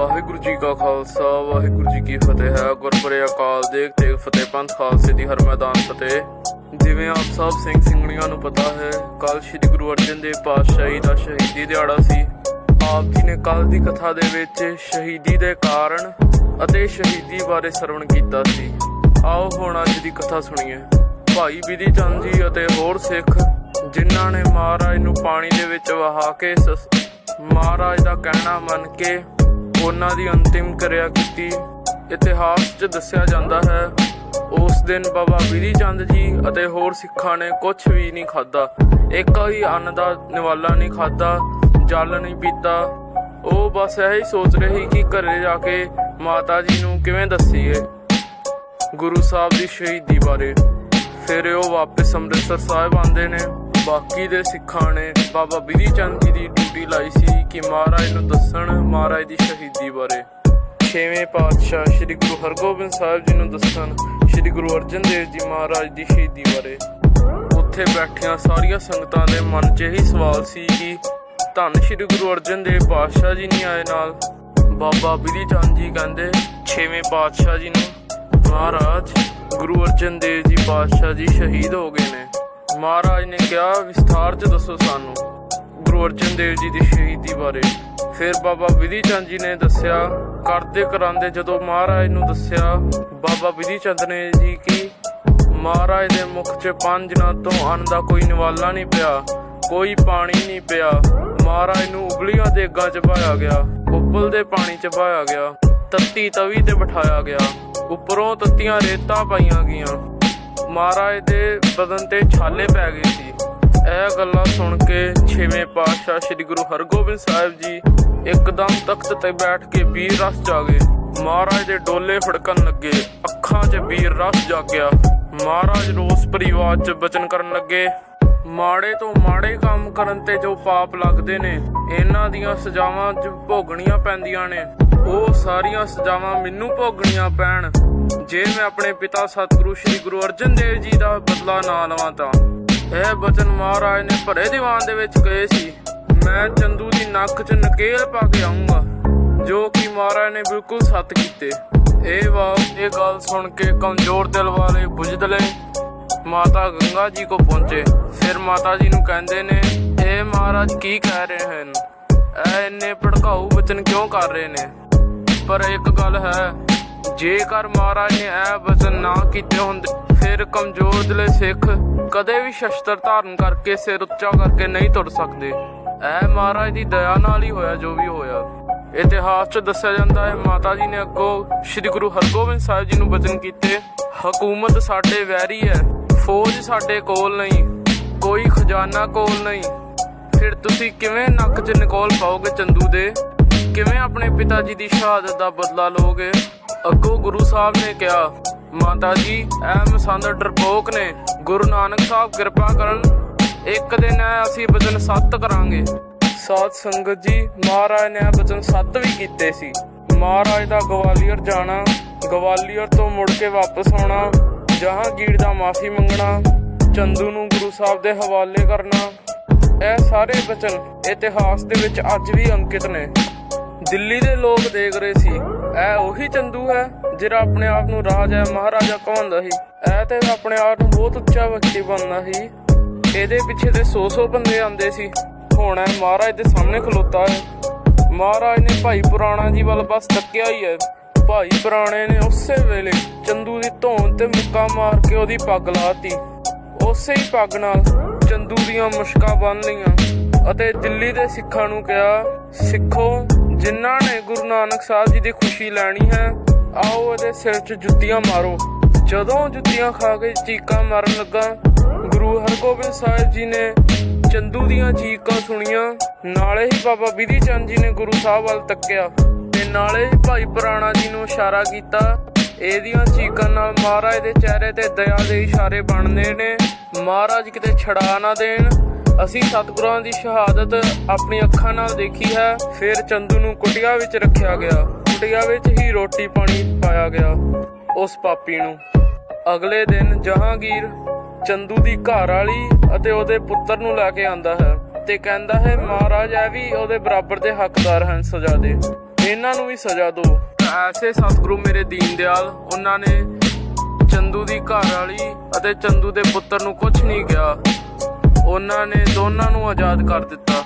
ਵਾਹਿਗੁਰੂ ਜੀ ਕਾ ਖਾਲਸਾ, ਵਾਹਿਗੁਰੂ ਜੀ ਕੀ ਫਤਿਹ ਹੈ। ਗੁਰਪੁਰੇ ਅਕਾਲ ਦੇਖ ਤੇਗ ਫਤਿਹ ਪੰਥ ਖਾਲਸੇ ਦੀ ਹਰ ਮੈਦਾਨ ਫਤਿਹ। ਜਿਵੇਂ ਆਪ ਸਭ ਸਿੰਘ ਸਿੰਘਣੀਆਂ ਨੂੰ ਪਤਾ ਹੈ ਕੱਲ ਸ੍ਰੀ ਗੁਰੂ ਅਰਜਨ ਦੇਵ ਪਾਤਸ਼ਾਹੀ ਦਾ ਸ਼ਹੀਦੀ ਦਿਹਾੜਾ ਸੀ। ਆਪ ਜੀ ਨੇ ਕੱਲ ਦੀ ਕਥਾ ਦੇ ਵਿੱਚ ਸ਼ਹੀਦੀ ਦੇ ਕਾਰਨ ਅਤੇ ਸ਼ਹੀਦੀ ਬਾਰੇ ਸਰਵਣ ਕੀਤਾ ਸੀ। ਆਓ ਹੁਣ ਅੱਜ ਦੀ ਕਥਾ ਸੁਣੀਏ। ਭਾਈ ਬਿਧੀ ਚੰਦ ਜੀ ਅਤੇ ਹੋਰ ਸਿੱਖ, ਜਿਨ੍ਹਾਂ ਨੇ ਮਹਾਰਾਜ ਨੂੰ ਪਾਣੀ ਦੇ ਵਿੱਚ ਵਹਾ ਕੇ ਸਸ- ਮਹਾਰਾਜ ਦਾ ਕਹਿਣਾ ਮੰਨ ਕੇ ਉਹਨਾਂ ਦੀ ਅੰਤਿਮ ਕਿਰਿਆ ਕੀਤੀ। ਇਤਿਹਾਸ 'ਚ ਦੱਸਿਆ ਜਾਂਦਾ ਹੈ, ਉਸ ਦਿਨ ਬਾਬਾ ਬਿਧੀ ਚੰਦ ਜੀ ਅਤੇ ਹੋਰ ਸਿੱਖਾਂ ਨੇ ਕੁਝ ਵੀ ਨਹੀਂ ਖਾਦਾ ਇੱਕ ਹੀ ਅੰਨ ਦਾ ਨਿਵਾਲਾ ਨਹੀਂ ਖਾਦਾ ਜਲ ਨਹੀਂ ਪੀਤਾ। ਉਹ ਬਸ ਇਹ ਹੀ ਸੋਚ ਰਹੀ ਕਿ ਘਰੇ ਜਾ ਕੇ ਮਾਤਾ ਜੀ ਨੂੰ ਕਿਵੇਂ ਦੱਸੀਏ ਗੁਰੂ ਸਾਹਿਬ ਦੀ ਸ਼ਹੀਦੀ ਬਾਰੇ। ਫਿਰ ਉਹ ਵਾਪਸ ਅੰਮ੍ਰਿਤਸਰ ਸਾਹਿਬ ਆਉਂਦੇ ਨੇ। ਬਾਕੀ ਦੇ ਸਿੱਖਾਂ ਨੇ ਬਾਬਾ ਬਿਧੀ ਚੰਦ ਜੀ ਦੀ ਡਿਊਟੀ ਲਾਈ ਸੀ ਕਿ ਮਹਾਰਾਜ ਨੂੰ ਦੱਸਣ ਮਹਾਰਾਜ ਦੀ ਸ਼ਹੀਦੀ ਬਾਰੇ। ਛੇਵੇਂ ਪਾਤਸ਼ਾਹ ਸ੍ਰੀ ਗੁਰੂ ਹਰਗੋਬਿੰਦ ਸਾਹਿਬ ਜੀ ਨੂੰ ਦੱਸਣ ਸ੍ਰੀ ਗੁਰੂ ਅਰਜਨ ਦੇਵ ਜੀ ਮਹਾਰਾਜ ਦੀ ਸ਼ਹੀਦੀ ਬਾਰੇ। ਉੱਥੇ ਬੈਠੀਆਂ ਸਾਰੀਆਂ ਸੰਗਤਾਂ ਦੇ ਮਨ 'ਚ ਇਹੀ ਸਵਾਲ ਸੀ ਕਿ ਧੰਨ ਸ੍ਰੀ ਗੁਰੂ ਅਰਜਨ ਦੇਵ ਪਾਤਸ਼ਾਹ ਜੀ ਨਹੀਂ ਆਏ ਨਾਲ। ਬਾਬਾ ਬਿਧੀ ਚੰਦ ਜੀ ਕਹਿੰਦੇ, ਛੇਵੇਂ ਪਾਤਸ਼ਾਹ ਜੀ ਨੂੰ, ਮਹਾਰਾਜ, ਗੁਰੂ ਅਰਜਨ ਦੇਵ ਜੀ ਪਾਤਸ਼ਾਹ ਜੀ ਸ਼ਹੀਦ ਹੋ ਗਏ ਨੇ। ਮਹਾਰਾਜ ਨੇ ਕਿਹਾ ਵਿਸਥਾਰ 'ਚ ਦੱਸੋ ਸਾਨੂੰ। ਗੁਰੂ ਅਰਜਨ ਦੇਵ ਜੀ ਦੀ ਸ਼ਹੀਦੀ ਬਾਰੇ। ਫਿਰ ਬਾਬਾ ਵਿਧੀ ਚੰਦ ਜੀ ਨੇ ਦੱਸਿਆ, ਕਰਦੇ ਕਰਾਂਦੇ ਜਦੋਂ ਮਹਾਰਾਜ ਨੂੰ ਦੱਸਿਆ, ਬਾਬਾ ਬਿਧੀ ਚੰਦ ਨੇ ਜੀ ਕਿ, ਮਹਾਰਾਜ ਦੇ ਮੁਖ 'ਚ ਪੰਜ ਦਿਨਾਂ ਤੋਂ ਅੰਨ ਦਾ ਕੋਈ ਨਿਵਾਲਾ ਨਹੀਂ ਪਿਆ, ਕੋਈ ਪਾਣੀ ਨਹੀਂ ਪਿਆ। ਮਹਾਰਾਜ ਨੂੰ ਉਬਲੀਆਂ ਦੇ ਦੇਗਾਂ 'ਚ ਪਾਇਆ ਗਿਆ, ਉਬਲ ਦੇ ਪਾਣੀ 'ਚ ਪਾਇਆ ਗਿਆ, ਤੱਤੀ ਤਵੀ ਤੇ ਬਿਠਾਇਆ ਗਿਆ। ਉੱਪਰੋਂ ਤੱਤੀਆਂ ਰੇਤਾਂ ਪਾਈਆਂ ਗਈਆਂ। ਮਹਾਰਾਜ ਦੇ ਬਦਨ ਤੇ ਛਾਲੇ ਪੈ ਗਏ ਸੀ। ਇਹ ਗੱਲਾਂ ਸੁਣ ਕੇ ਛੇਵੇਂ ਪਾਤਸ਼ਾਹ ਸ੍ਰੀ ਗੁਰੂ ਹਰਗੋਬਿੰਦ ਸਾਹਿਬ ਜੀ ਇੱਕਦਮ ਤਖਤ ਤੇ ਬੈਠ ਕੇ ਵੀਰ ਰਸ ਜਾਗੇ। ਮਹਾਰਾਜ ਦੇ ਡੋਲੇ ਫੜਕਣ ਲੱਗੇ, ਅੱਖਾਂ 'ਚ ਵੀਰ ਰਸ ਜਾਗਿਆ। ਮਹਾਰਾਜ ਰੋਸ ਪਰਿਵਾਰ 'ਚ ਬਚਨ ਕਰਨ ਲੱਗੇ। ਮਾੜੇ ਤੋਂ ਮਾੜੇ ਕੰਮ ਕਰਨ ਤੇ ਜੋ ਪਾਪ ਲੱਗਦੇ ਨੇ, ਇਹਨਾਂ ਦੀਆਂ ਸਜ਼ਾਵਾਂ 'ਚ ਭੋਗਣੀਆਂ ਪੈਂਦੀਆਂ ਨੇ। ਉਹ ਸਾਰੀਆਂ ਸਜ਼ਾਵਾਂ ਮੈਨੂੰ ਭੋਗਣੀਆਂ ਪੈਣ। ਜੇ ਮੈਂ ਆਪਣੇ ਪਿਤਾ ਸਤਿਗੁਰੂ ਸ੍ਰੀ ਗੁਰੂ ਅਰਜਨ ਦੇਵ ਜੀ ਦਾ ਬਦਲਾ ਨਾ ਲਵਾਂ ਤਾਂ ਇਹ ਬਚਨ ਮਹਾਰਾਜ ਨੇ ਭਰੇ ਦੀਵਾਨ ਦੇ ਵਿੱਚ ਕਹੇ ਸੀ, ਮੈਂ ਚੰਦੂ ਦੀ ਨੱਕ 'ਚ ਨਕੇਲ ਪਾ ਕੇ ਆਉਂਗਾ ਜੋ ਕਿ ਮਹਾਰਾਜ ਨੇ ਬਿਲਕੁਲ ਸੱਤ ਕੀਤੇ। ਇਹ ਵਾ, ਇਹ ਗੱਲ ਸੁਣ ਕੇ ਕਮਜ਼ੋਰ ਦਿਲ ਵਾਲੇ ਬੁਝਦਲੇ ਮਾਤਾ ਗੰਗਾ ਜੀ ਕੋ ਪਹੁੰਚੇ। ਫਿਰ ਮਾਤਾ ਜੀ ਨੂੰ ਕਹਿੰਦੇ ਨੇ, ਇਹ ਮਹਾਰਾਜ ਕੀ ਕਹਿ ਰਹੇ ਹਨ? ਇਹ ਇੰਨੇ ਭੜਕਾਊ ਬਚਨ ਕਿਉਂ ਕਰ ਰਹੇ ਨੇ? ਪਰ ਇੱਕ ਗੱਲ ਹੈ ਜੇਕਰ ਮਹਾਰਾਜ ਨੇ ਇਹ ਬਚਨ ਨਾ ਕੀਤੇ ਹੁੰਦੇ, ਫਿਰ ਕਮਜ਼ੋਰ ਦਿਲੇ ਸਿੱਖ ਕਦੇ ਵੀ ਸ਼ਸਤਰ ਧਾਰਨ ਕਰਕੇ ਸਿਰ ਉੱਚਾ ਕਰਕੇ ਨਹੀਂ ਤੁਰ ਸਕਦੇ। ਇਹ ਮਹਾਰਾਜ ਦੀ ਦਇਆ ਨਾਲ ਹੀ ਹੋਇਆ, ਜੋ ਵੀ ਹੋਇਆ। ਇਤਿਹਾਸ 'ਚ ਦੱਸਿਆ ਜਾਂਦਾ ਹੈ, ਮਾਤਾ ਜੀ ਨੇ ਅੱਗੋਂ ਸ੍ਰੀ ਗੁਰੂ ਹਰਗੋਬਿੰਦ ਸਾਹਿਬ ਜੀ ਨੂੰ ਵਚਨ ਕੀਤੇ, ਹਕੂਮਤ ਸਾਡੇ ਵੈਰੀ ਹੈ, ਫੌਜ ਸਾਡੇ ਕੋਲ ਨਹੀਂ, ਕੋਈ ਖਜ਼ਾਨਾ ਕੋਲ ਨਹੀਂ। ਫਿਰ ਤੁਸੀਂ ਕਿਵੇਂ ਨੱਕ 'ਚ ਨਿਕੋਲ ਪਾਓਗੇ ਚੰਦੂ ਦੇ? ਕਿਵੇਂ ਆਪਣੇ ਪਿਤਾ ਜੀ ਦੀ ਸ਼ਹਾਦਤ ਦਾ ਬਦਲਾ ਲਓਗੇ? ਅੱਗੋਂ ਗੁਰੂ ਸਾਹਿਬ ਨੇ ਕਿਹਾ, ਮਾਤਾ ਜੀ ਐ ਮਸੰਦ ਡਰਪੋਕ ਨੇ ਗੁਰੂ ਨਾਨਕ ਸਾਹਿਬ ਕਿਰਪਾ ਕਰਨ, ਇੱਕ ਦਿਨ ਅਸੀਂ ਬਚਨ ਸੱਤ ਕਰਾਂਗੇ। ਸਾਧ ਸੰਗਤ ਜੀ, ਮਹਾਰਾਜ ਨੇ ਬਚਨ ਸੱਤ ਵੀ ਕੀਤੇ ਸੀ। ਮਹਾਰਾਜ ਦਾ ਗਵਾਲੀਅਰ ਜਾਣਾ, ਗਵਾਲੀਅਰ ਤੋਂ ਮੁੜ ਕੇ ਵਾਪਸ ਆਉਣਾ ਜਹਾਂਗੀਰ ਦਾ ਮਾਫੀ ਮੰਗਣਾ, ਚੰਦੂ ਨੂੰ ਗੁਰੂ ਸਾਹਿਬ ਦੇ ਹਵਾਲੇ ਕਰਨਾ, ਇਹ ਸਾਰੇ ਬਚਨ ਇਤਿਹਾਸ ਦੇ ਵਿੱਚ ਅੱਜ ਵੀ ਅੰਕਿਤ ਨੇ। ਦਿੱਲੀ ਦੇ ਲੋਕ ਦੇਖ ਰਹੇ ਸੀ। ਇਹ ਉਹੀ ਚੰਦੂ ਹੈ, ਜਿਹੜਾ ਆਪਣੇ ਆਪ ਨੂੰ ਰਾਜਾ ਮਹਾਰਾਜਾ ਕਹਾਉਂਦਾ ਸੀ। ਇਹ ਤੇ ਆਪਣੇ ਆਪ ਨੂੰ ਬਹੁਤ ਉੱਚਾ ਵਿਅਕਤੀ ਬਣਨਾ ਸੀ। ਇਹਦੇ ਪਿੱਛੇ ਤੇ 100-100 ਬੰਦੇ ਆਉਂਦੇ ਸੀ। ਹੁਣ ਇਹ ਮਹਾਰਾਜ ਦੇ ਸਾਹਮਣੇ ਖਲੋਤਾ ਹੈ। ਮਹਾਰਾਜ ਨੇ ਭਾਈ ਪੁਰਾਣਾ ਜੀ ਵੱਲ ਬਸ ਤੱਕਿਆ ਹੀ ਹੈ। ਭਾਈ ਪੁਰਾਣੇ ਨੇ ਉਸੇ ਵੇਲੇ ਚੰਦੂ ਦੀ ਧੌਣ ਤੇ ਮੁੱਕਾ ਮਾਰ ਕੇ ਉਹਦੀ ਪੱਗ ਲਾਤੀ। ਉਸੇ ਹੀ ਪੱਗ ਨਾਲ ਚੰਦੂ ਦੀਆਂ ਮੁਸ਼ਕਾਂ ਬੰਨ ਲਈਆਂ ਅਤੇ ਦਿੱਲੀ ਦੇ ਸਿੱਖਾਂ ਨੂੰ ਕਿਹਾ, ਸਿੱਖੋ ਜਿਨ੍ਹਾਂ ਨੇ ਗੁਰੂ ਨਾਨਕ ਸਾਹਿਬ ਜੀ ਦੀ ਖੁਸ਼ੀ ਲੈਣੀ ਹੈ, ਆਓ ਇਹਦੇ ਸਿਰ 'ਚ ਜੁੱਤੀਆਂ ਮਾਰੋ। ਜਦੋਂ ਜੁੱਤੀਆਂ ਖਾ ਕੇ ਚੀਕਾਂ ਮਾਰਨ ਲੱਗਾ, ਗੁਰੂ ਹਰਗੋਬਿੰਦ ਸਾਹਿਬ ਜੀ ਨੇ ਚੰਦੂ ਦੀਆਂ ਚੀਕਾਂ ਸੁਣੀਆਂ। ਨਾਲੇ ਹੀ ਬਾਬਾ ਬਿਧੀ ਚੰਦ ਜੀ ਨੇ ਗੁਰੂ ਸਾਹਿਬ ਵੱਲ ਤੱਕਿਆ ਤੇ ਨਾਲੇ ਹੀ ਭਾਈ ਪੁਰਾਣਾ ਜੀ ਨੂੰ ਇਸ਼ਾਰਾ ਕੀਤਾ। ਇਹਦੀਆਂ ਚੀਕਾਂ ਨਾਲ ਮਹਾਰਾਜ ਦੇ ਚਿਹਰੇ ਤੇ ਦਇਆ ਦੇ ਇਸ਼ਾਰੇ ਬਣਦੇ ਨੇ। ਮਹਾਰਾਜ ਕਿਤੇ ਛੜਾ ਨਾ ਦੇਣ। ਅਸੀਂ ਸਤਿਗੁਰਾਂ ਦੀ ਸ਼ਹਾਦਤ ਆਪਣੀ ਅੱਖਾਂ ਨਾਲ ਦੇਖੀ ਹੈ। ਫਿਰ ਚੰਦੂ ਨੂੰ ਕੁਟਿਆ ਵਿੱਚ ਰੱਖਿਆ ਗਿਆ। ਕੁਟਿਆ ਵਿੱਚ ਹੀ ਰੋਟੀ ਪਾਣੀ ਪਾਇਆ ਗਿਆ ਉਸ ਪਾਪੀ ਨੂੰ। ਅਗਲੇ ਦਿਨ ਜਹਾਂਗੀਰ ਚੰਦੂ ਦੀ ਘਰ ਵਾਲੀ ਅਤੇ ਉਹਦੇ ਪੁੱਤਰ ਨੂੰ ਲੈ ਕੇ ਆਂਦਾ ਹੈ ਤੇ ਕਹਿੰਦਾ ਹੈ, ਮਹਾਰਾਜ, ਇਹ ਵੀ ਉਹਦੇ ਬਰਾਬਰ ਦੇ ਹੱਕਦਾਰ ਹਨ, ਸਜ਼ਾ ਦੇ। ਇਹਨਾਂ ਨੂੰ ਵੀ ਸਜ਼ਾ ਦਿਓ ਐਸੇ ਸਤਿਗੁਰੂ ਮੇਰੇ ਦੀਨ ਦਿਆਲ ਉਹਨਾਂ ਨੇ ਚੰਦੂ ਦੀ ਘਰ ਵਾਲੀ ਅਤੇ ਚੰਦੂ ਦੇ ਪੁੱਤਰ ਨੂੰ ਕੁਝ ਨਹੀਂ ਕਿਹਾ। ਉਹਨਾਂ ਨੇ ਦੋਨਾਂ ਨੂੰ ਆਜ਼ਾਦ ਕਰ ਦਿੱਤਾ।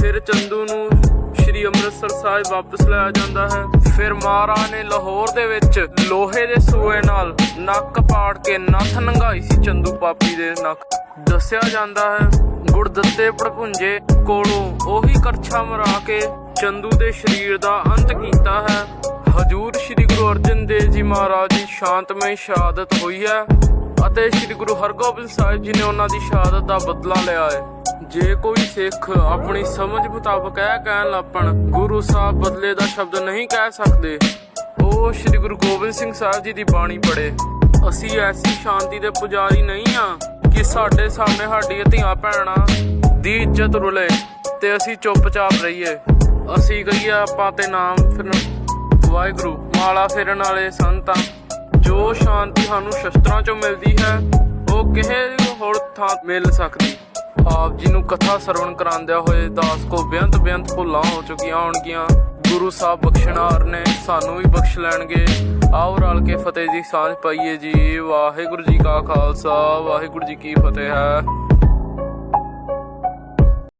ਫਿਰ ਚੰਦੂ ਨੂੰ ਸ਼੍ਰੀ ਅੰਮ੍ਰਿਤਸਰ ਸਾਹਿਬ ਵਾਪਸ ਲਾਇਆ ਜਾਂਦਾ ਹੈ। ਫਿਰ ਮਹਾਰਾਜ ਨੇ ਲਾਹੌਰ ਦੇ ਵਿੱਚ ਲੋਹੇ ਦੇ ਸੂਏ ਨਾਲ ਨੱਕ ਪਾੜ ਕੇ ਨੱਥ ਨੰਗਾਈ ਸੀ ਚੰਦੂ ਪਾਪੀ ਦੇ ਨੱਕ। ਦੱਸਿਆ ਜਾਂਦਾ ਹੈ, ਗੁਰਦੱਤੇ ਪੜਪੁੰਜੇ ਕੋਲੋਂ ਉਹੀ ਕਰਛਾ ਮਰਾ ਕੇ ਚੰਦੂ ਦੇ ਸਰੀਰ ਦਾ ਅੰਤ ਕੀਤਾ ਹੈ। ਹਜੂਰ ਸ਼੍ਰੀ ਗੁਰੂ ਅਰਜਨ ਦੇਵ ਜੀ ਮਹਾਰਾਜ ਦੀ ਸ਼ਾਂਤਮਈ ਸ਼ਹਾਦਤ ਹੋਈ ਹੈ। ਅਤੇ ਸ਼੍ਰੀ ਗੁਰੂ ਹਰਗੋਬਿੰਦ ਸਾਹਿਬ ਜੀ ਨੇ ਉਹਨਾਂ ਦੀ ਸ਼ਹਾਦਤ ਦਾ ਬਦਲਾ ਲਿਆ ਹੈ। ਜੇ ਕੋਈ ਸਿੱਖ ਆਪਣੀ ਸਮਝ ਮੁਤਾਬਕ ਇਹ ਕਹਿਣ ਲੱਪਣ, ਗੁਰੂ ਸਾਹਿਬ ਬਦਲੇ ਦਾ ਸ਼ਬਦ ਨਹੀਂ ਕਹਿ ਸਕਦੇ, ਉਹ ਸ਼੍ਰੀ ਗੁਰੂ ਗੋਬਿੰਦ ਸਿੰਘ ਸਾਹਿਬ ਜੀ ਦੀ ਬਾਣੀ ਪੜ੍ਹੇ। ਅਸੀਂ ਐਸੀ ਸ਼ਾਂਤੀ ਦੇ ਪੁਜਾਰੀ ਨਹੀਂ ਆ ਕਿ ਸਾਡੇ ਸਾਹਮਣੇ ਸਾਡੀ ਧੀਆਂ ਭੈਣਾਂ ਦੀ ਇੱਜ਼ਤ ਰੁਲੇ ਤੇ ਅਸੀਂ ਚੁੱਪਚਾਪ ਰਹੀਏ। ਅਸੀਂ ਕਹੀਏ ਆਪਾਂ ਤੇ ਨਾਮ ਫਿਰ ਵਾਹਿਗੁਰੂ, ਮਾਲਾ ਫੇਰਨ ਵਾਲੇ ਸੰਤਾਂ ਜੋ ਸ਼ਾਂਤੀ ਸਾਨੂੰ ਸ਼ਸਤਰਾਂ ਚੋਂ ਮਿਲਦੀ ਹੈ, ਉਹ ਕਿਸੇ ਹੋਰ ਥਾਂ ਮਿਲ ਸਕਦੀ। ਆਪ ਜੀ ਨੂੰ ਕਥਾ ਸਰਵਣ ਕਰਾਉਂਦਿਆਂ ਹੋਏ ਦਾਸ ਕੋ ਬੇਅੰਤ ਬੇਅੰਤ ਭੁੱਲਾਂ ਹੋ ਚੁੱਕੀਆਂ ਹੋਣਗੀਆਂ। ਗੁਰੂ ਸਾਹਿਬ ਬਖਸ਼ਣਹਾਰ ਨੇ ਸਾਨੂੰ ਵੀ ਬਖਸ਼ ਲੈਣਗੇ। ਆਓ ਰਲ ਕੇ ਫਤਿਹ ਦੀ ਸਾਂਝ ਪਾਈਏ ਜੀ। ਵਾਹਿਗੁਰੂ ਜੀ ਕਾ ਖਾਲਸਾ, ਵਾਹਿਗੁਰੂ ਜੀ ਕੀ ਫਤਿਹ ਹੈ।